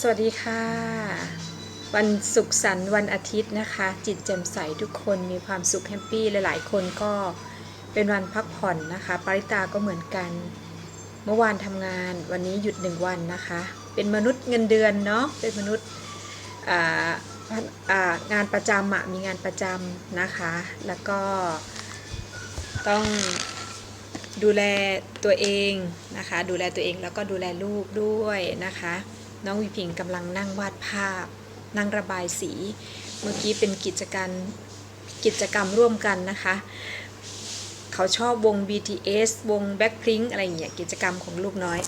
สวัสดีค่ะ วันสุขสันต์วันอาทิตย์นะคะ จิตแจ่มใสทุกคนมีความสุขแฮปปี้หลายๆ คนก็เป็นวันพักผ่อนนะคะ ปริตาก็เหมือนกัน เมื่อวานทำงานวันนี้หยุดหนึ่งวันนะคะ เป็นมนุษย์เงินเดือนเนาะเป็นมนุษย์งานประจำอะมีงานประจำนะคะ แล้วก็ต้องดูแลตัวเองนะคะ ดูแลตัวเองแล้วก็ดูแลลูกด้วยนะคะ น้องวิพิงกำลังนั่งวาดภาพ นั่งระบายสี เมื่อกี้เป็นกิจการกิจกรรมร่วมกันนะคะ เขาชอบวง BTS วง Blackpink อะไรอย่างเงี้ยกิจกรรมของลูกน้อย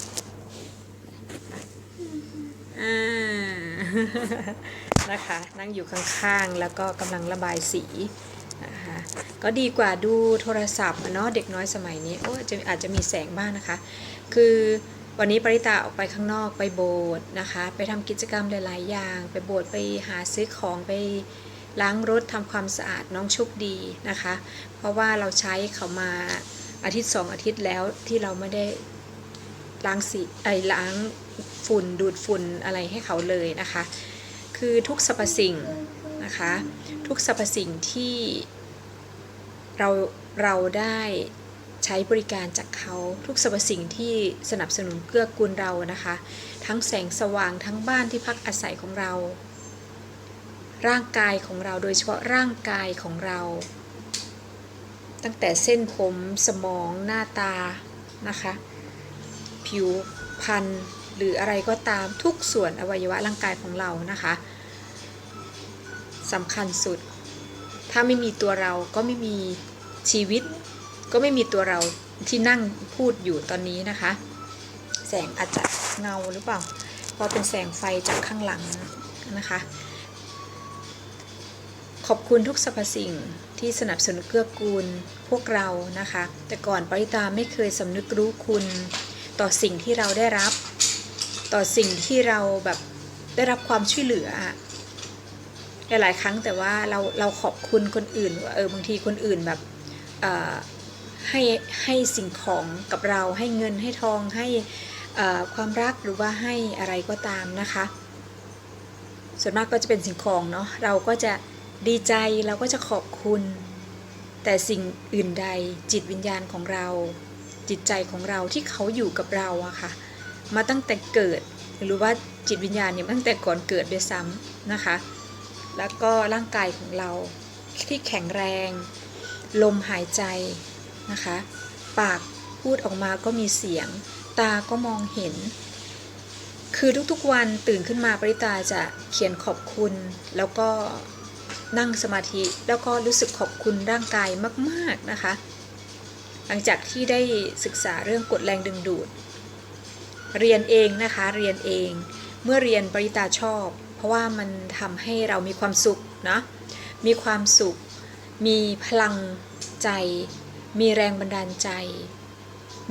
อนะคะ นั่งอยู่ข้างๆ แล้วก็กำลังระบายสีนะคะก็ดีกว่าดูโทรศัพท์เนาะเด็กน้อยสมัยนี้โอ้จะอาจจะมีแสงบ้างนะคะ คือ วันนี้ปริตาออกไปข้างนอกไปโบสถ์นะคะ ไปทำกิจกรรมหลาย ๆ อย่าง ไปโบสถ์ไปหาซื้อของไปล้างรถทำความสะอาดน้องโชคดีนะคะ เพราะว่าเราใช้เขามาอาทิตย์สองอาทิตย์แล้วที่เราไม่ได้ล้างสีไอล้างฝุ่นดูดฝุ่นอะไรให้เขาเลยนะคะ คือทุกสรรพสิ่งนะคะ ทุกสรรพสิ่งที่เราเราได้ ใช้บริการจากเขาทุกสรรพสิ่งที่สนับสนุนเกื้อกูลเรานะคะ ทั้งแสงสว่างทั้งบ้านที่พักอาศัยของเรา ร่างกายของเราโดยเฉพาะร่างกายของเรา ตั้งแต่เส้นผมสมองหน้าตานะคะ ผิวพรรณหรืออะไรก็ตามทุกส่วนอวัยวะร่างกายของเรานะคะสำคัญสุด ถ้าไม่มีตัวเราก็ไม่มีชีวิต ก็ไม่มีตัวเราที่นั่งพูดอยู่ตอนนี้นะคะ แสงอาจจะเงาหรือเปล่าเพราะเป็นแสงไฟจากข้างหลังนะคะ ขอบคุณทุกสรรพสิ่งที่สนับสนุนเกื้อกูลพวกเรานะคะ แต่ก่อนปริตาไม่เคยสำนึกรู้คุณต่อสิ่งที่เราได้รับ ต่อสิ่งที่เราแบบได้รับความช่วยเหลือหลายๆครั้งแต่ว่าเราเราขอบคุณคนอื่นว่าเออบางทีคนอื่นแบบ ให้ให้สิ่งของกับเราให้เงินให้ทองให้ความรักหรือว่าให้อะไรก็ตามนะคะ ส่วนมากก็จะเป็นสิ่งของเนาะเราก็จะดีใจเราก็จะขอบคุณ แต่สิ่งอื่นใดจิตวิญญาณของเรา จิตใจของเราที่เขาอยู่กับเราอะค่ะ มาตั้งแต่เกิดหรือว่าจิตวิญญาณเนี่ยตั้งแต่ก่อนเกิดด้วยซ้ำนะคะ แล้วก็ร่างกายของเราที่แข็งแรง ลมหายใจ นะคะ ปากพูดออกมาก็มีเสียง ตาก็มองเห็น คือทุกๆวันตื่นขึ้นมาปริตาจะเขียนขอบคุณ แล้วก็นั่งสมาธิแล้วก็รู้สึกขอบคุณร่างกายมาก ๆนะคะ หลังจากที่ได้ศึกษาเรื่องกฎแรงดึงดูด เรียนเองนะคะเรียนเอง เมื่อเรียนปริตาชอบ เพราะว่ามันทำให้เรามีความสุขนะมีความสุข มีพลังใจ มีแรงบันดาลใจ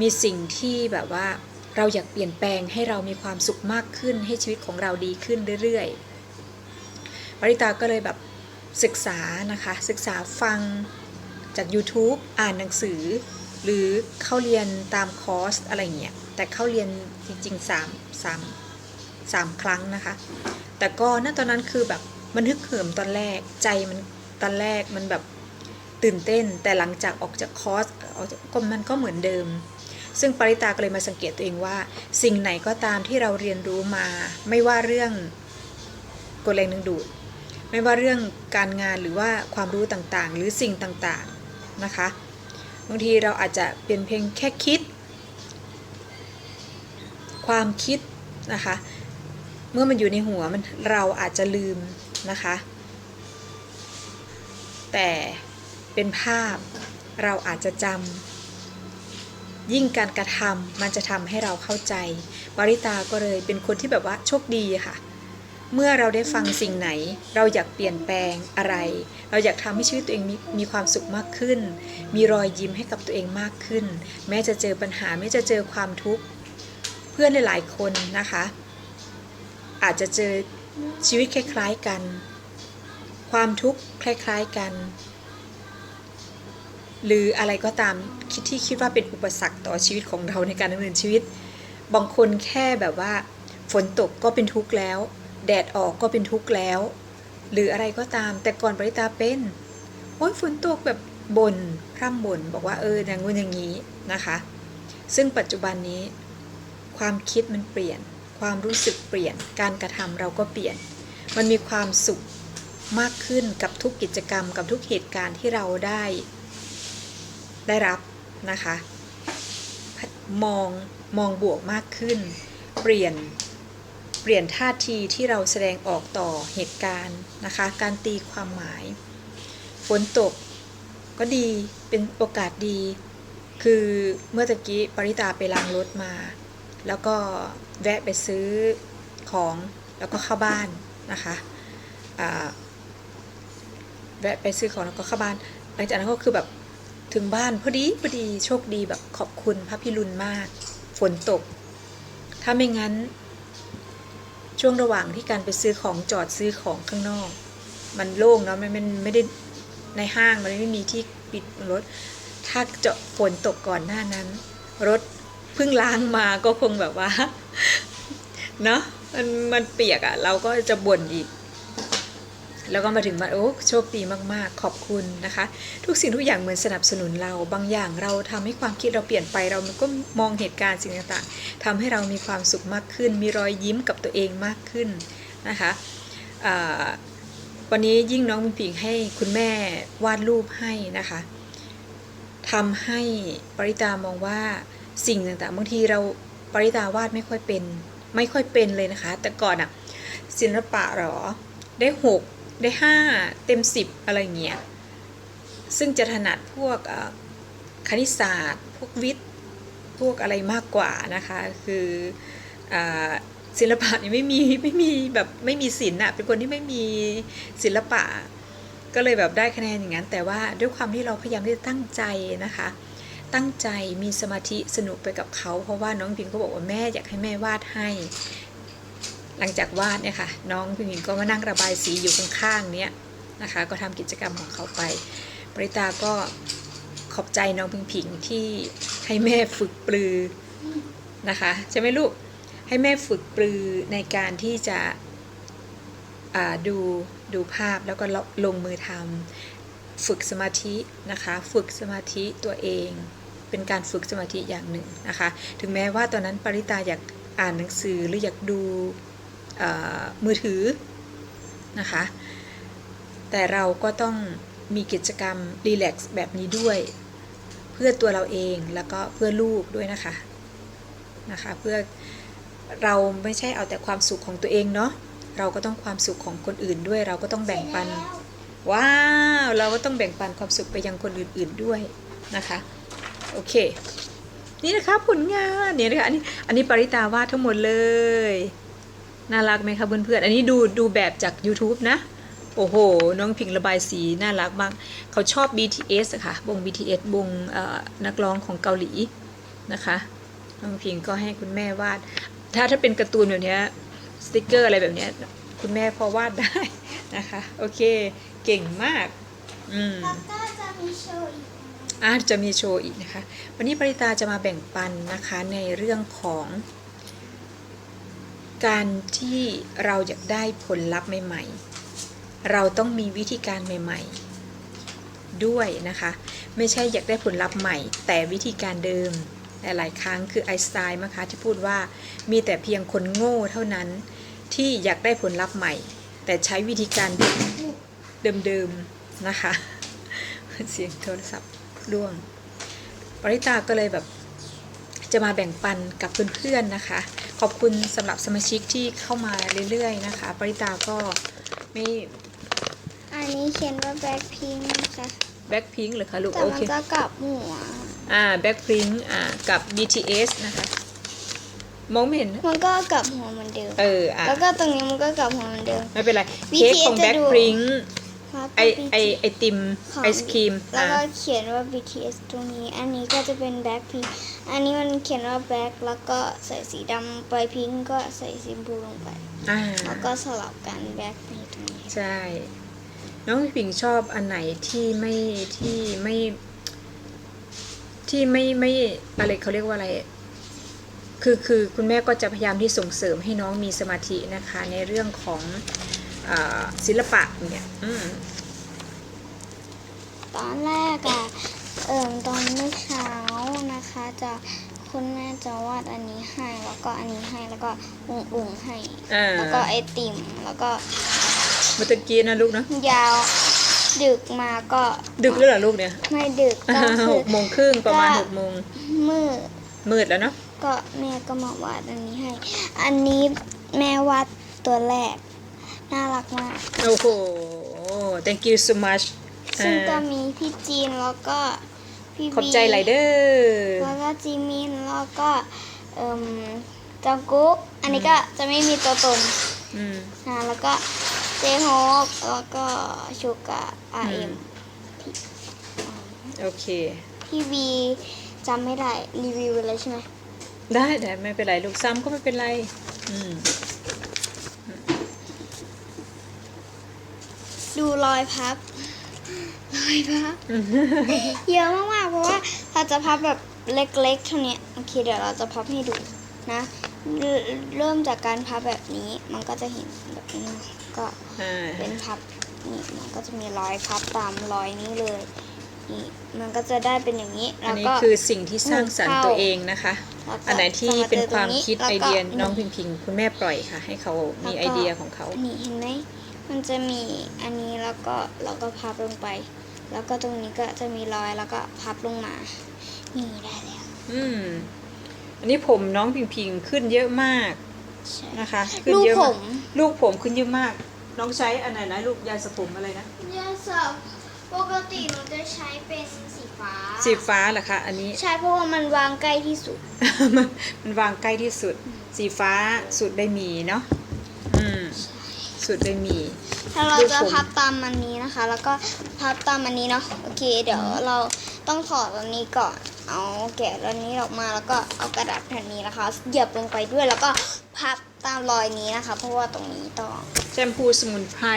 มีสิ่งที่แบบว่า เราอยากเปลี่ยนแปลงให้เรามีความสุขมากขึ้นให้ชีวิตของเราดีขึ้นเรื่อยๆปริตาก็เลยแบบศึกษานะคะศึกษาฟังจาก YouTube อ่านหนังสือ หรือเข้าเรียนตามคอร์สอะไรเงี้ยแต่เข้าเรียนจริงๆ3 3 3 ครั้งนะคะ แต่ก็ณตอนนั้นคือแบบมันฮึกเหิมตอนแรกใจมันตอนแรกมันแบบ ตื่นเต้นแต่หลังจากออกจากคอร์สออกจากก็มันก็เหมือนเดิม ซึ่งปริตาก็เลยมาสังเกตตัวเองว่า สิ่งไหนก็ตามที่เราเรียนรู้มา ไม่ว่าเรื่องกฎแรงดึงดูด ไม่ว่าเรื่องการงานหรือว่าความรู้ต่างๆ หรือสิ่งต่างๆนะคะบางทีเราอาจจะเป็นเพียงแค่คิด ความคิดนะคะ เมื่อมันอยู่ในหัวมันเราอาจจะลืมนะคะ แต่ เป็นภาพ เราอาจจะจำยิ่งการกระทำมันจะทำให้เราเข้าใจบริตาก็เลยเป็นคนที่แบบว่าโชคดีค่ะ เมื่อเราได้ฟังสิ่งไหน เราอยากเปลี่ยนแปลงอะไร เราอยากทำให้ชีวิตตัวเองมีมีความสุขมากขึ้น มีรอยยิ้มให้กับตัวเองมากขึ้น แม้จะเจอปัญหาแม้จะเจอความทุกข์เพื่อนหลาย ๆ คนนะคะ อาจจะเจอชีวิตคล้าย ๆ กัน ความทุกข์คล้าย ๆ กัน หรืออะไรก็ตามคิดที่คิดว่าเป็นอุปสรรคต่อชีวิตของเราในการดำเนินชีวิต บางคนแค่แบบว่า ฝนตกก็เป็นทุกข์แล้ว แดดออกก็เป็นทุกข์แล้ว หรืออะไรก็ตาม แต่ก่อนปริตาเป็นโอ้ยฝนตกแบบบน่นพร่ำบ่นบอกว่าเอออย่างงู้นอย่างนี้นะคะ ซึ่งปัจจุบันนี้ ความคิดมันเปลี่ยน ความรู้สึกเปลี่ยน การกระทำเราก็เปลี่ยน มันมีความสุขมากขึ้นกับทุกกิจกรรมกับทุกเหตุการณ์ที่เราได้ ได้รับนะคะ มองมองบวกมากขึ้น เปลี่ยนเปลี่ยนท่าทีที่เราแสดงออกต่อเหตุการณ์นะคะ การตีความหมาย ฝนตกก็ดีเป็นโอกาสดี คือเมื่อตะกี้ปริตาไปล้างรถมา แล้วก็แวะไปซื้อของแล้วก็เข้าบ้านนะคะแวะไปซื้อของแล้วก็เข้าบ้านหลังจากนั้นก็คือแบบ ถึงบ้านพอดีพอดีโชคดีแบบขอบคุณพระพิรุณมาก ฝนตก ถ้าไม่งั้น ช่วงระหว่างที่การไปซื้อของจอดซื้อของข้างนอก มันโล่งเนาะมันมันไม่ได้ในห้างมันไม่มีที่ปิดรถ ถ้าเจาะฝนตกก่อนหน้านั้น รถเพิ่งล้างมาก็คงแบบว่าเนาะมันมันเปียกอะ่ะ เราก็จะบ่นอีก แล้วก็มาถึงว่าโอ้โชคดีมากๆ ขอบคุณนะคะ ทุกสิ่งทุกอย่างเหมือนสนับสนุนเรา บางอย่างเราทำให้ความคิดเราเปลี่ยนไปเราก็มองเหตุการณ์สิ่งต่างๆทำให้เรามีความสุขมากขึ้น มีรอยยิ้มกับตัวเองมากขึ้นนะคะวันนี้ยิ่งน้องมินผิงให้คุณแม่วาดรูปให้นะคะทำให้ปริตามองว่าสิ่งต่างๆบางทีเราปริตาวาดไม่ค่อยเป็น ไม่ค่อยเป็นเลยนะคะ แต่ก่อนอะศิลปะหรอได้หก ได้ห้าเต็มสิบอะไรเงี้ย ซึ่งจะถนัดพวกคณิตศาสตร์ พวกวิทย์ พวกอะไรมากกว่านะคะ คืออศิลปะนี่ไม่มีไม่มีแบบไม่มีศิลป์อะเป็นคนที่ไม่มีศิลปะ ก็เลยแบบได้คะแนนอย่างนั้น แต่ว่าด้วยความที่เราพยายามที่จะตั้งใจนะคะ ตั้งใจมีสมาธิสนุกไปกับเขา เพราะว่าน้องพิงก็บอกว่าแม่อยากให้แม่วาดให้ หลังจากวาดเนี่ยค่ะน้องพิงพิงก็มานั่งระบายสีอยู่ข้างๆเนี้ยนะคะก็ทำกิจกรรมของเขาไป ปริตาก็ขอบใจน้องพิงพิงที่ให้แม่ฝึกปรือนะคะใช่ไหมลูกให้แม่ฝึกปรือในการที่จะดูดูภาพแล้วก็ลงมือทำฝึกสมาธินะคะฝึกสมาธิตัวเอง เป็นการฝึกสมาธิอย่างหนึ่งนะคะ ถึงแม้ว่าตอนนั้นปริตาอยากอ่านหนังสือหรืออยากดู มือถือนะคะ แต่เราก็ต้องมีกิจกรรมรีแลกซ์แบบนี้ด้วย เพื่อตัวเราเองแล้วก็เพื่อลูกด้วยนะคะนะคะเพื่อเราไม่ใช่เอาแต่ความสุขของตัวเองเนาะเราก็ต้องความสุขของคนอื่นด้วย เราก็ต้องแบ่งปันว้าวเราก็ต้องแบ่งปันความสุขไปยังคนอื่น ๆด้วยนะคะโอเค นี่นะคะผลงานเนี่ยนะคะอันนี้อันนี้ปริตาวาดทั้งหมดเลย น่ารักไหมคะเพื่อนๆ อันนี้ดูดูแบบจาก YouTube นะ โอ้โห น้องพิงระบายสี น่ารักมาก เขาชอบ BTS อะค่ะวง BTS วงเอ่อนักร้องของเกาหลีนะคะ น้องพิงก็ให้คุณแม่วาด ถ้าถ้าเป็นการ์ตูนแบบเนี้ยสติกเกอร์อะไรแบบเนี้ยคุณแม่พอวาดได้นะคะ โอเค เก่งมาก อืมแล้วก็จะมีโชว์อีกอาจจะมีโชว์อีกนะคะ วันนี้ปริตาจะมาแบ่งปันนะคะในเรื่องของ การที่เราอยากได้ผลลัพธ์ใหม่ๆ เราต้องมีวิธีการใหม่ๆ ด้วยนะคะ ไม่ใช่อยากได้ผลลัพธ์ใหม่ แต่วิธีการเดิมหลายๆครั้งคือไอสไตน์นะคะที่พูดว่ามีแต่เพียงคนโง่เท่านั้นที่อยากได้ผลลัพธ์ใหม่ แต่ใช้วิธีการเดิมๆนะคะ เสียงโทรศัพท์ร่วงปริตาก็เลยแบบ จะมาแบ่งปันกับเพื่อนๆนะคะ ขอบคุณสำหรับสมาชิกที่เข้ามาเรื่อยๆนะคะ ปริตาก็ไม่อันนี้เขียนว่าแบ็คพิงนะคะแบ็คพิงหรือคะลูกแต่โอมันเค ก็กลับหัวอ่าแบ็คพิงอ่ากับ BTS นะคะมองไม่เห็นมันก็กลับหัวเหมือนเดิมเอออะแล้วก็ตรงนี้มันก็กลับหัวเหมือนเดิม ไม่เป็นไร BTS เค้กของจะแบ็คดู พิงครับ ไอไอไอติมของไอศครีมแล้วอ่าก็เขียนว่า BTS ตรงนี้ อันนี้ก็จะเป็นแบ็คพิงอันนี้มันเขียนว่าแบ็คแล้วก็ใส่สีดำไปพิงก็ใส่สีบลูลงไปอ่าแล้วก็สลับกันแบ็คมีตรงนี้ใช่ น้องผิงชอบอันไหนที่ไม่ที่ไม่ ที่ไม่ไม่อะไรเขาเรียกว่าอะไรคือคือคุณแม่ก็จะพยายามที่ส่งเสริมให้น้องมีสมาธินะคะในเรื่องของอาศิลปะเนี่ยอืม ตอนแรกอะ เอิ่มตอนเมื่อเช้านะคะ จะคุณแม่จะวาดอันนี้ให้แล้วก็อันนี้ให้แล้วก็อุ่งอุ่งๆให้ อ่า แล้วก็ไอติมแล้วก็เมื่อตะกี้นะลูกเนาะยาวดึกมาก็ดึกแล้วเหรอลูกเนี่ยไม่ดึกก็คืหอกโมงครึ่งประมาณก็หกโมงมืดมืดแล้วเนาะก็แม่ก็มาวาดอันนี้ให้ อันนี้แม่วาดตัวแรก น่ารักมาก โอ้โห thank you so much ซึ่งก็อ่ามีพี่จีนแล้วก็ พี่ขอบบีใจไรเดอร์แล้วก็จีมินแล้วก็เอ่มจังกุ๊กอันนี้ก็จะไม่มีตัวตนอืมนะแล้วก็เจฮกแล้วก็ชูกะอาอืเอ็มมโอเค พี่บีจำไม่ได้รีวิวไปเลยใช่ไหมได้แต่ไม่เป็นไรลูกซ้ำก็ไม่เป็นไร อืมดูรอยพับ รอยพับเยอะมากๆเพราะว่าเราจะพับแบบเล็กๆเท่านี้โอเคเดี๋ยวเราจะพับให้ดูนะ เริ่มเริ่มจากการพับแบบนี้มันก็จะเห็นแบบนี้นะก็อ่าเป็นพับนี่มันก็จะมีรอยพับตามรอยนี้เลยนี่มันก็จะได้เป็นอย่างนี้อัแล้นวนี้ก็คือสิ่งที่สร้างสรรค์เข้าตัวเองนะคะแล้วก็อันไหนที่เป็นความคิดจะไอมาจเดียตรงน้องพิงพิงคุณแม่ปล่อยค่ะ ให้เขามีไอเดียของเขานี่เห็นไหม มันจะมีอันนี้แล้วก็เราก็พับลงไป แล้วก็ตรงนี้ก็จะมีรอยแล้วก็พับลงมา นี่ได้แล้ว อืม อันนี้ผมน้องพิงพิงขึ้นเยอะมากใช่นะคะ ขึ้นลูกเยอะผมามกลูกผมขึ้นเยอะมาก น้องใช้อันไหนนะลูกยาสระผมอะไรนะ ยาสระปกติหนูจะใช้เป็นสีฟ้า สีฟ้าเหรอคะ อันนี้ ใช่เพราะว่ามันวางใกล้ที่สุด มันมันวางใกล้ที่สุด สีฟ้าสุดได้มีเนาะอืม สุดได้มีถ้าเราลูกจะผมพับตามมันนี้นะคะ แล้วก็พับตามมันนี้เนาะโอเค เดี๋ยวเราต้องถอดอันนี้ก่อน เอาแกะอันนี้ออกมาแล้วก็เอากระดาษแผ่นนี้นะคะเหยียบลงไปด้วยแล้วก็พับตามรอยนี้นะคะ เพราะว่าตรงนี้ต้องแชมพูสมุนไพร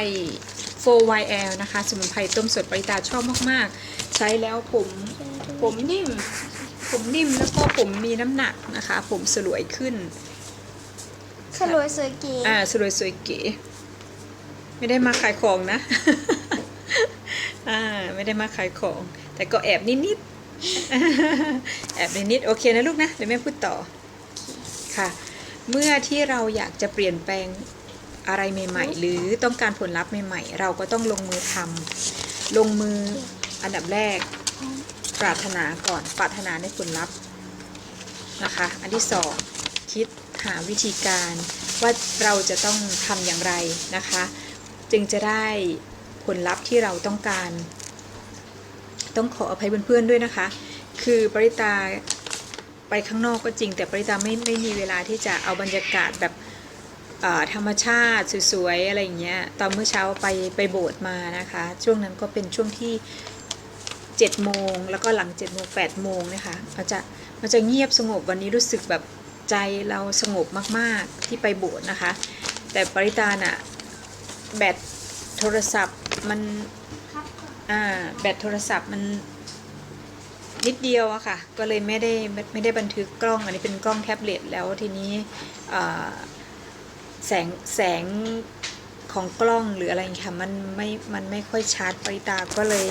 4YL นะคะ สมุนไพรต้มสดปริตาชอบมากๆ ใช้แล้วผมผมนิ่ม ผมนิ่มแล้วก็ผมมีน้ำหนักนะคะ ผมสลวยขึ้น สลวยสวยเก๋อ่าสลวยสวยเก๋ ไม่ได้มาขายของนะ อ่า ไม่ได้มาขายของ แต่ก็แอบนิดๆ แอบนิดๆ โอเคนะลูกนะ เดี๋ยวแม่พูดต่อ ค่ะ เมื่อที่เราอยากจะเปลี่ยนแปลงอะไรใหม่ ๆ หรือต้องการผลลัพธ์ใหม่ ๆ เราก็ต้องลงมือทำ ลงมืออันดับแรก ปรารถนาก่อน ปรารถนาในผลลัพธ์นะคะ อันที่สองคิดหาวิธีการว่าเราจะต้องทำอย่างไรนะคะ จึงจะได้ผลลัพธ์ที่เราต้องการ ต้องขออภัยเพื่อนๆด้วยนะคะ คือปริตาไปข้างนอกก็จริง แต่ปริตาไม่ไม่มีเวลาที่จะเอาบรรยากาศแบบธรรมชาติสวยๆอะไรอย่างเงี้ยตอนเมื่อเช้าไปไปโบสถ์มานะคะ ช่วงนั้นก็เป็นช่วงที่7โมงแล้วก็หลัง7โมง8โมงนะคะมันจะมันจะเงียบสงบวันนี้รู้สึกแบบใจเราสงบมากๆที่ไปโบสถ์นะคะ แต่ปริตาน่ะ แบตโทรศัพท์มันอ่าแบตโทรศัพท์มันนิดเดียวอะค่ะ ก็เลยไม่ได้ไม่ได้บันทึกกล้อง อันนี้เป็นกล้องแท็บเล็ตแล้วทีนี้แสงแสงของกล้องหรืออะไรค่ะมันไม่ มันไม่ค่อยชัดปริตาก็เลย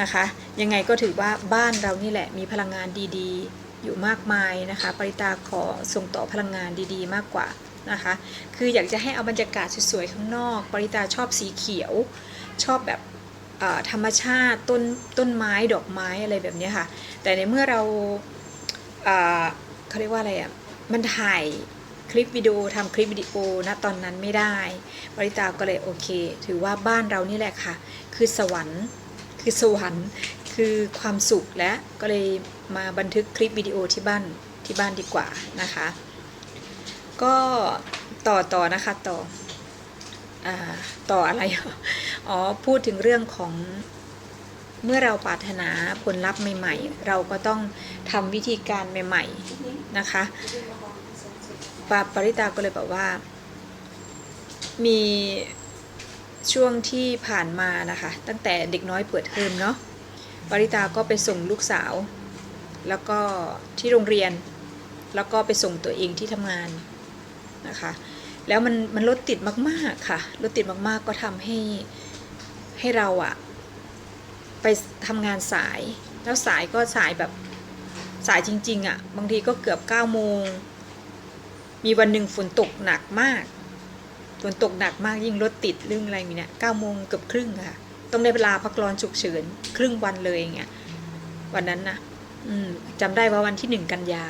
นะคะ ยังไงก็ถือว่าบ้านเรานี่แหละมีพลังงานดีๆ อยู่มากมายนะคะ ปริตาขอส่งต่อพลังงานดีๆ มากกว่า นะคะ คืออยากจะให้เอาบรรยากาศสวยๆข้างนอก ปริตาชอบสีเขียว ชอบแบบธรรมชาติต้นต้นไม้ดอกไม้อะไรแบบนี้ค่ะ แต่ในเมื่อเราเขาเรียกว่าอะไรอะ มันถ่ายคลิปวิดีโอทำคลิปวิดีโอนะตอนนั้นไม่ได้บริตาก็เลยโอเค ถือว่าบ้านเรานี่แหละค่ะ คือสวรรค์ คือสวรรค์คือความสุขและก็เลยมาบันทึกคลิปวิดีโอที่บ้านที่บ้านดีกว่านะคะ ก็ต่อต่อนะคะต่ออต่ออะไรอ๋อพูดถึงเรื่องของเมื่อเราปรารถนาผลลัพธ์ใหม่ ๆ เราก็ต้องทำวิธีการใหม่ ๆ นะคะปาปริตาก็เลยบอกว่า มีช่วงที่ผ่านมานะคะ ตั้งแต่เด็กน้อยเปิดเทอมเนาะปริตาก็ไปส่งลูกสาว แล้วก็ที่โรงเรียน แล้วก็ไปส่งตัวเองที่ทำงาน นะคะ แล้วมันมันรถติดมากๆค่ะ รถติดมากๆก็ทำให้ให้เราอะไปทำงานสาย แล้วสายก็สายแบบสายจริง ๆอะบางทีก็เกือบ9ก้าโมง มีวันหนึ่งฝนตกหนักมาก ฝนตกหนักมากยิ่งรถติดเรื่องอะไรมีเนี่ยเก้าโมงเกือบครึ่งค่ะ ต้องได้เวลาพักร้อนฉุกเฉินครึ่งวันเลยอย่างเงี้ย วันนั้นนะอืมจำได้ว่าวันที่หนึ่งกันยา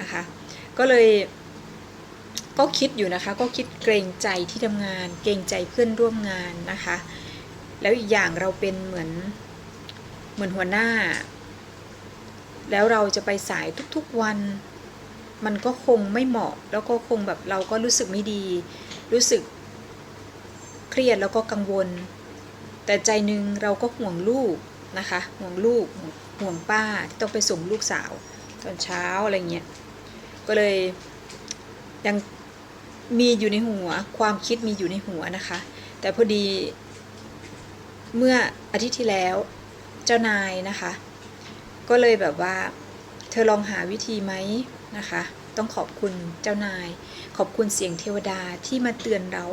นะคะ ก็เลย ก็คิดอยู่นะคะ ก็คิดเกรงใจที่ทำงาน เกรงใจเพื่อนร่วมงานนะคะ แล้วอีกอย่างเราเป็นเหมือนเหมือนหัวหน้า แล้วเราจะไปสายทุกๆวัน มันก็คงไม่เหมาะ แล้วก็คงแบบเราก็รู้สึกไม่ดี รู้สึกเครียดแล้วก็กังวล แต่ใจหนึ่งเราก็ห่วงลูกนะคะ ห่วงลูกห่วงป้าที่ต้องไปส่งลูกสาว ตอนเช้าอะไรเงี้ยก็เลยยัง มีอยู่ในหัว ความคิดมีอยู่ในหัวนะคะ แต่พอดี เมื่ออาทิตย์ที่แล้ว เจ้านายนะคะ ก็เลยแบบว่า เธอลองหาวิธีไหมนะคะ ต้องขอบคุณเจ้านาย ขอบคุณเสียงเทวดาที่มาเตือนเรา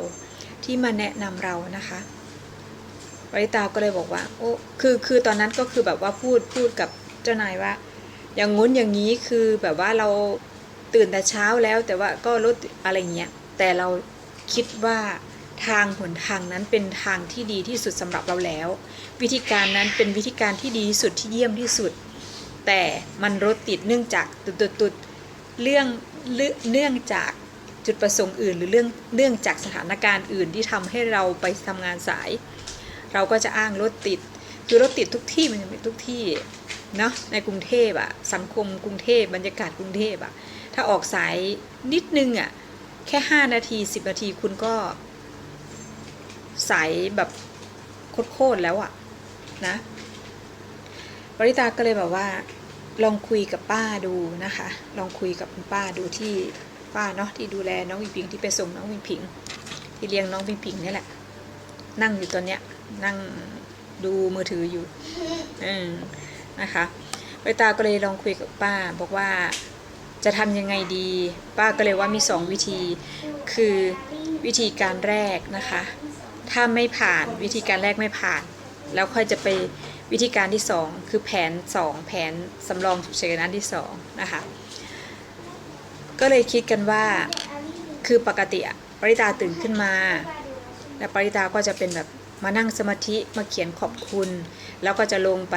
ที่มาแนะนำเรานะคะวริตาก็เลยบอกว่า โอ้ คือ คือตอนนั้นก็คือแบบว่าพูด พูดกับเจ้านายว่า อย่างงู้นอย่างนี้ คือแบบว่าเราตื่นแต่เช้าแล้ว แต่ว่าก็ลดอะไรเงี้ย แต่เราคิดว่าทางหนทางนั้นเป็นทางที่ดีที่สุดสำหรับเราแล้ว วิธีการนั้นเป็นวิธีการที่ดีที่สุดที่เยี่ยมที่สุด แต่มันรถติดเนื่องจากตุดตุตุเรื่องเรื่องเนื่องจากจุดประสงค์อื่น หรือเรื่องเนื่องจากสถานการณ์อื่นที่ทำให้เราไปทำงานสาย เราก็จะอ้างรถติด คือรถติดทุกที่มันยังเป็นทุกที่เนาะในกรุงเทพอะสังคมกรุงเทพบรรยากาศกรุงเทพอะถ้าออกสายนิดนึงอะ แค่ 5 นาที 10 นาทีคุณก็ใสแบบโคตรแล้วอะนะบริตาก็เลยแบบว่า ลองคุยกับป้าดูนะคะ ลองคุยกับคุณป้าดูที่ป้าเนาะที่ดูแลน้องวิงพิงที่ไปส่งน้องวิงพิง ที่เลี้ยงน้องวิงพิงนี่แหละ นั่งอยู่ตอนเนี้ย นั่งดูมือถืออยู่ อืมนะคะบริตาก็เลยลองคุยกับป้า บอกว่า จะทำยังไงดี ป้าก็เลยว่ามีสองวิธี คือวิธีการแรกนะคะ ถ้าไม่ผ่านวิธีการแรกไม่ผ่าน แล้วค่อยจะไปวิธีการที่สองคือแผนสองแผนสำรองฉุกเฉินอันที่สองนะคะ ก็เลยคิดกันว่าคือปกติอะปริตาตื่นขึ้นมา แล้วปริตาก็จะเป็นแบบมานั่งสมาธิมาเขียนขอบคุณ แล้วก็จะลงไป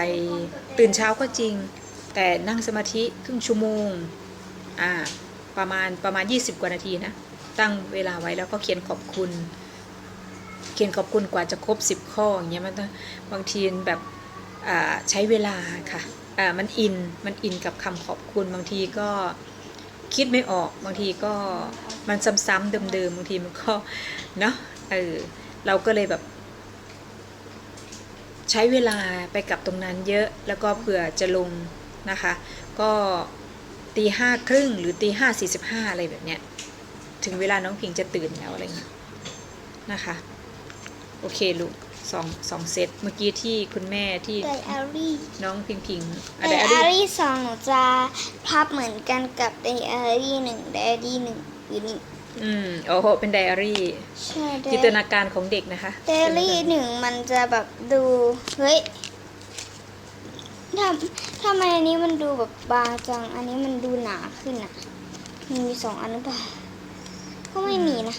ตื่นเช้าก็จริง แต่นั่งสมาธิครึ่งชั่วโมง อ่าประมาณประมาณ 20 กว่านาทีนะ ตั้งเวลาไว้แล้วก็เขียนขอบคุณ เขียนขอบคุณกว่าจะครบ 10 ข้ออย่างเงี้ยมันบางทีแบบใช้เวลาค่ะมันอินมันอินกับคำขอบคุณบางทีก็คิดไม่ออกบางทีก็มันซ้ำๆเดิมๆบางทีมันก็เนาะเออเราก็เลยแบบ ใช้เวลาไปกับตรงนั้นเยอะแล้วก็เผื่อจะลงนะคะ ก็ ตีห้าครึ่งหรือตีห้าสี่สิบห้าอะไรแบบเนี้ย ถึงเวลาน้องพิงจะตื่นแล้วอะไรเงี้ยนะคะ โอเคลูกสองสองเซตเมื่อกี้ที่คุณแม่ที่ไดอารี่น้องพิงพิงไดอะไรอาอะไรรี่สองหนูจะพับเหมือนกันกับไดอารี่หนึ่งไดอารี่หนึ่งอยู่นี่อืมโอ้โหเป็นไดอารี่ใช่ไดจินตนาการของเด็กนะคะไดอารี่หนึ่งมันจะแบบดูเฮ้ย ทำทำไมอันนี้มันดูแบบบางจัง อันนี้มันดูหนาขึ้นอะ มันมีสองอันหรือเปล่า ก็ไม่มีนะ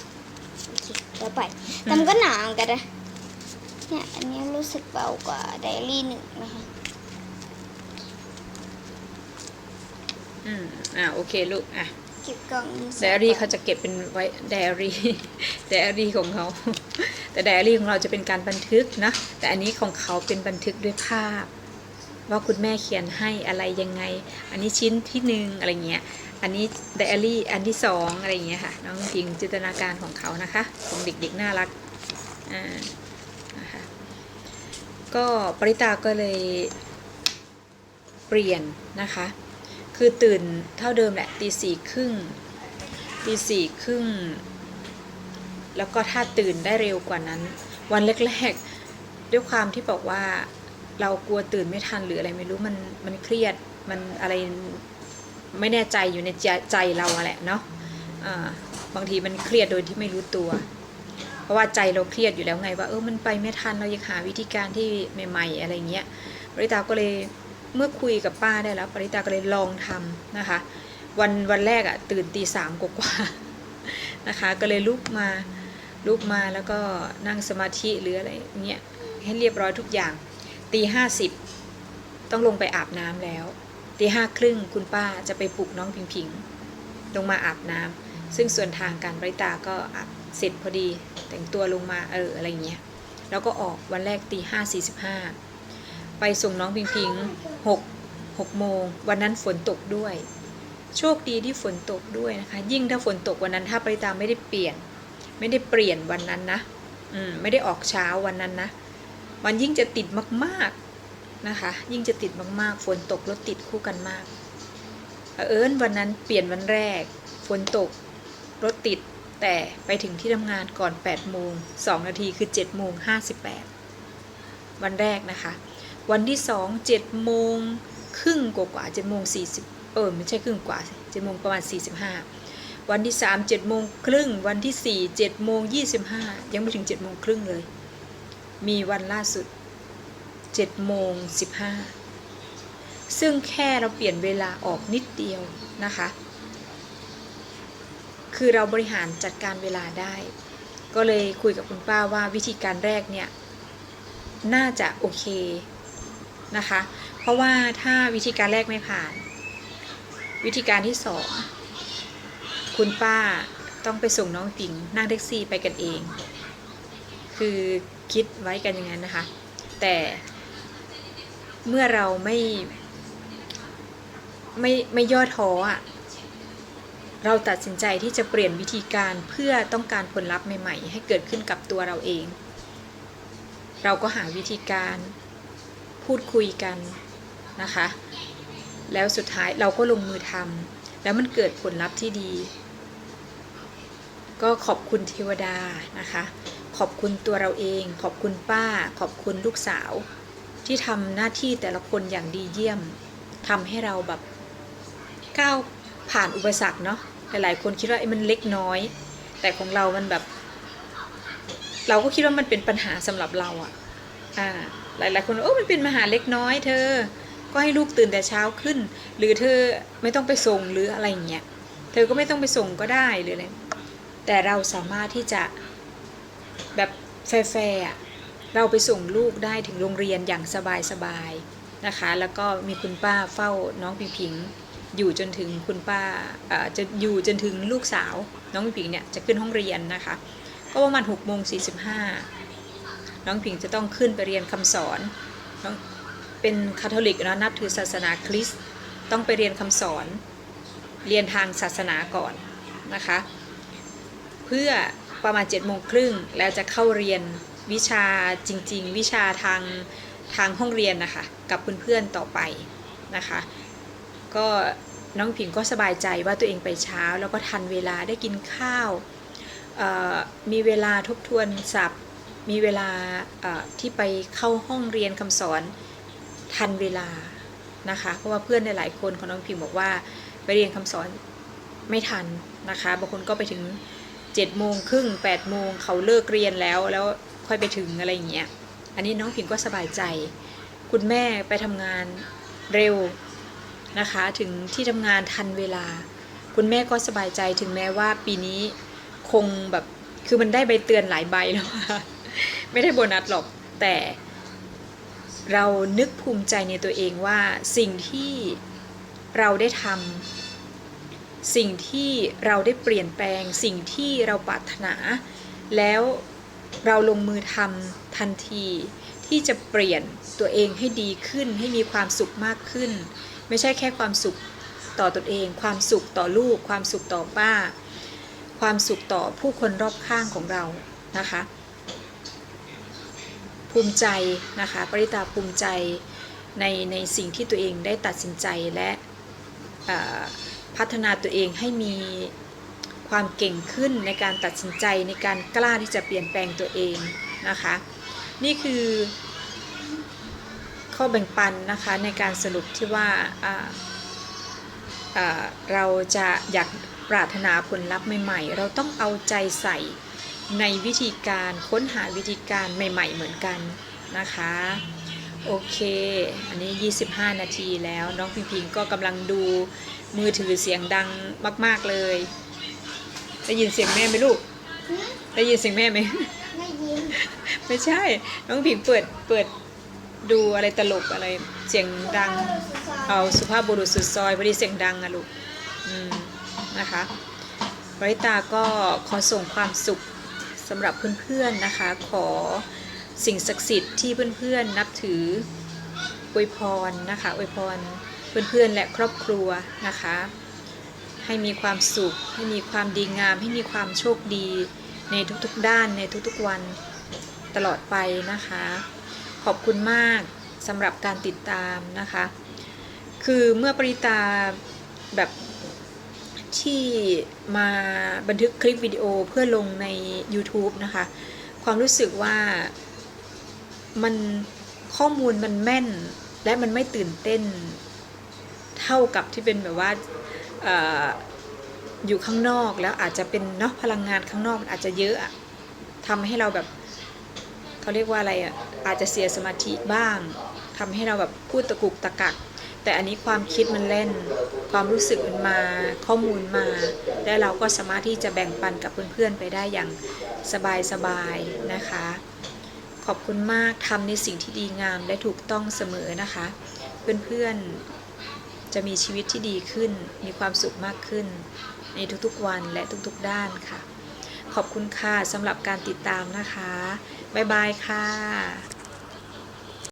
โอเคเดี๋ยวไปแต่มันก็หนาเหมือนกันนะ เนี่ยอันนี้รู้สึกเบากว่าไดอารี่หนึ่งนะคะ อืมอ่าโอเคลูก อะ เก็บกล่องดินสอไดอารี่เขาจะเก็บเป็นไว้ไดอารี่ ไดอารี่ของเขา แต่ไดอารี่ของเราจะเป็นการบันทึกนะ แต่อันนี้ของเขาเป็นบันทึกด้วยภาพ ว่าคุณแม่เขียนให้อะไรยังไง อันนี้ชิ้นที่หนึ่งอะไรเงี้ย อันนี้ไดอารี่อันที่สองอะไรเงี้ยค่ะ น้องพิงจินตนาการของเขานะคะ ของเด็กๆน่ารักอ่านะคะก็ปริตาก็เลยเปลี่ยนนะคะ คือตื่นเท่าเดิมแหละตีสี่ครึ่งตีสี่ครึ่งแล้วก็ถ้าตื่นได้เร็วกว่านั้น วันแรกๆด้วยความที่บอกว่า เรากลัวตื่นไม่ทันหรืออะไรไม่รู้มันมันเครียดมันอะไรไม่แน่ใจอยู่ในใจใจเราอะแหละเนาะบางทีมันเครียดโดยที่ไม่รู้ตัว เพราะว่าใจเราเครียดอยู่แล้วไงว่าเออมันไปไม่ทันเราอยากหาวิธีการที่ใหม่ๆอะไรเงี้ยปริตาก็เลยเมื่อคุยกับป้าได้แล้วปริตาก็เลยลองทำนะคะ วันวันแรกอะตื่นตีสามกว่านะคะ ก็เลยลุกมาลุกมาแล้วก็นั่งสมาธิหรืออะไรเงี้ยให้เรียบร้อยทุกอย่าง ตีห้าสิบต้องลงไปอาบน้ำแล้วตีห้าครึ่งคุณป้าจะไปปลุกน้องพิงพิงลงมาอาบน้ำซึ่งส่วนทางการบริตาก็อาบเสร็จพอดีแต่งตัวลงมาเอออะไรเงี้ยแล้วก็ออกวันแรกตีห้าสี่สิบห้าไปส่งน้องพิงพิงหกหกโมงวันนั้นฝนตกด้วย โชคดีที่ฝนตกด้วยนะคะ ยิ่งถ้าฝนตกวันนั้นถ้าปริตาไม่ได้เปลี่ยน ไม่ได้เปลี่ยนวันนั้นนะ อืมไม่ได้ออกเช้าวันนั้นนะ มันยิ่งจะติดมากๆนะคะ ยิ่งจะติดมากๆ ฝนตกรถติดคู่กันมากเอิญวันนั้นเปลี่ยนวันแรก ฝนตกรถติดแต่ไปถึงที่ทำงานก่อน 8 โมง 2 นาทีคือ 7 โมง 58 วันแรกนะคะ วันที่ 2 7 โมงครึ่งกว่ากว่า7โมง 40 เออไม่ใช่ครึ่งกว่า7โมงประมาณ 45 วันที่ 3 7 โมงครึ่ง วันที่ 4 7 โมง 25 ยังไม่ถึง 7 โมงครึ่งเลย มีวันล่าสุด7โมง15 ซึ่งแค่เราเปลี่ยนเวลาออกนิดเดียวนะคะ คือเราบริหารจัดการเวลาได้ ก็เลยคุยกับคุณป้าว่าวิธีการแรกเนี่ย น่าจะโอเคนะคะ เพราะว่าถ้าวิธีการแรกไม่ผ่าน วิธีการที่สองคุณป้าต้องไปส่งน้องปิ่งนั่งแท็กซี่ไปกันเอง คือ คิดไว้กันอย่างนั้นนะคะ แต่เมื่อเราไม่ไม่ไม่ย่อท้ออะเราตัดสินใจที่จะเปลี่ยนวิธีการเพื่อต้องการผลลัพธ์ใหม่ๆ ให้เกิดขึ้นกับตัวเราเอง เราก็หาวิธีการพูดคุยกันนะคะ แล้วสุดท้ายเราก็ลงมือทำแล้วมันเกิดผลลัพธ์ที่ดี ก็ขอบคุณเทวดานะคะ ขอบคุณตัวเราเอง ขอบคุณป้า ขอบคุณลูกสาว ที่ทำหน้าที่แต่ละคนอย่างดีเยี่ยมทำให้เราแบบก้าวผ่านอุปสรรคเนาะหลายๆ คนคิดว่าไอ้มันเล็กน้อย แต่ของเรามันแบบ เราก็คิดว่ามันเป็นปัญหาสำหรับเราอะอ่าหลายๆคนโอ้มันเป็นปัญหาเล็กน้อย เธอ ก็ให้ลูกตื่นแต่เช้าขึ้น หรือเธอไม่ต้องไปส่งหรืออะไรอย่างเงี้ยเธอก็ไม่ต้องไปส่งก็ได้หรืออะไรแต่เราสามารถที่จะ แบบแฟร์ๆเราไปส่งลูกได้ถึงโรงเรียนอย่างสบายๆนะคะ แล้วก็มีคุณป้าเฝ้าน้องพิงพิงอยู่จนถึงคุณป้าจะอยู่จนถึงลูกสาวน้องพิงพิงเนี่ยจะขึ้นห้องเรียนนะคะ ก็ประมาณหกโมงสี่สิบห้าน้องพิงจะต้องขึ้นไปเรียนคำสอนเป็นคาทอลิกนะนับถือศาสนาคริสต์ต้องไปเรียนคำสอน เรียนทางศาสนาก่อนนะคะ เพื่อ ประมาณ7จ็ดโมงครึ่งแล้วจะเข้าเรียนวิชาจริง ๆ วิชาทางทางห้องเรียนนะคะกับเพื่อนๆต่อไปนะคะ ก็น้องผิงก็สบายใจว่าตัวเองไปเช้า แล้วก็ทันเวลาได้กินข้าว มีเวลาทบทวนศัพท์ มีเวลาที่ไปเข้าห้องเรียนคำสอนทันเวลานะคะ เพราะว่าเพื่อนหลายๆคนของน้องพิมบอกว่าไปเรียนคำสอนไม่ทันนะคะ บางคนก็ไปถึง 7จ็ดโมงครึ่งแปดโมงเขาเลิกเรียนแล้วแล้วค่อยไปถึงอะไรอย่างเงี้ยอันนี้น้องพิมก็สบายใจ คุณแม่ไปทำงานเร็วนะคะ ถึงที่ทำงานทันเวลา คุณแม่ก็สบายใจถึงแม้ว่าปีนี้คงแบบคือมันได้ใบเตือนหลายใบแล้วอะไม่ได้โบนัสหรอกแต่เรานึกภูมิใจในตัวเองว่าสิ่งที่เราได้ทำ สิ่งที่เราได้เปลี่ยนแปลง สิ่งที่เราปรารถนา แล้วเราลงมือทำทันที ที่จะเปลี่ยนตัวเองให้ดีขึ้น ให้มีความสุขมากขึ้น ไม่ใช่แค่ความสุขต่อตนเอง ความสุขต่อลูก ความสุขต่อป้า ความสุขต่อผู้คนรอบข้างของเรานะคะ ภูมิใจนะคะ ปริตาภูมิใจในในสิ่งที่ตัวเองได้ตัดสินใจและ พัฒนาตัวเองให้มีความเก่งขึ้นในการตัดสินใจในการกล้าที่จะเปลี่ยนแปลงตัวเองนะคะ นี่คือ ข้อแบ่งปันนะคะในการสรุปที่ว่าเอ่อเราจะอยากปรารถนาผลลัพธ์ใหม่ๆ เราต้องเอาใจใส่ในวิธีการค้นหาวิธีการใหม่ ๆ เหมือนกันนะคะ โอเค อันนี้ 25 นาทีแล้วน้องพิงพิงก็กำลังดู มือถือเสียงดังมาก ๆเลย ได้ยินเสียงแม่ไหมลูก ได้ยินเสียงแม่ไหม ไม่ยินไม่ใช่ น้องพิงเปิดเปิดดูอะไรตลกอะไรเสียงดัง เอาสุภาพบุรุษสุดซอยพอดีเสียงดังอะลูกอืมนะคะบริตาก็ขอส่งความสุขสำหรับเพื่อนๆนะคะ ขอสิ่งศักดิ์สิทธิ์ที่เพื่อนๆนับถืออวยพรนะคะอวยพร เพื่อนๆและครอบครัวนะคะ ให้มีความสุข ให้มีความดีงาม ให้มีความโชคดี ในทุกๆด้านในทุกๆวันตลอดไปนะคะ ขอบคุณมากสำหรับการติดตามนะคะ คือเมื่อปริตาแบบที่มาบันทึกคลิปวิดีโอเพื่อลงใน YouTube นะคะ ความรู้สึกว่ามันข้อมูลมันแม่น และมันไม่ตื่นเต้น เท่ากับที่เป็นแบบว่าอยู่ข้างนอกแล้วอาจจะเป็นเนาะพลังงานข้างนอกมันอาจจะเยอะอะทำให้เราแบบเขาเรียกว่าอะไรอะอาจจะเสียสมาธิบ้างทำให้เราแบบพูดตะกุกตะกัก แต่อันนี้ความคิดมันเล่น ความรู้สึกมันมาข้อมูลมา และเราก็สามารถที่จะแบ่งปันกับเพื่อนๆไปได้อย่างสบายๆนะคะ ขอบคุณมากทำในสิ่งที่ดีงามและถูกต้องเสมอนะคะ เพื่อนๆ จะมีชีวิตที่ดีขึ้น มีความสุขมากขึ้น ในทุกๆวันและทุกๆด้านค่ะ ขอบคุณค่ะสำหรับการติดตามนะคะ บ๊ายบายค่ะ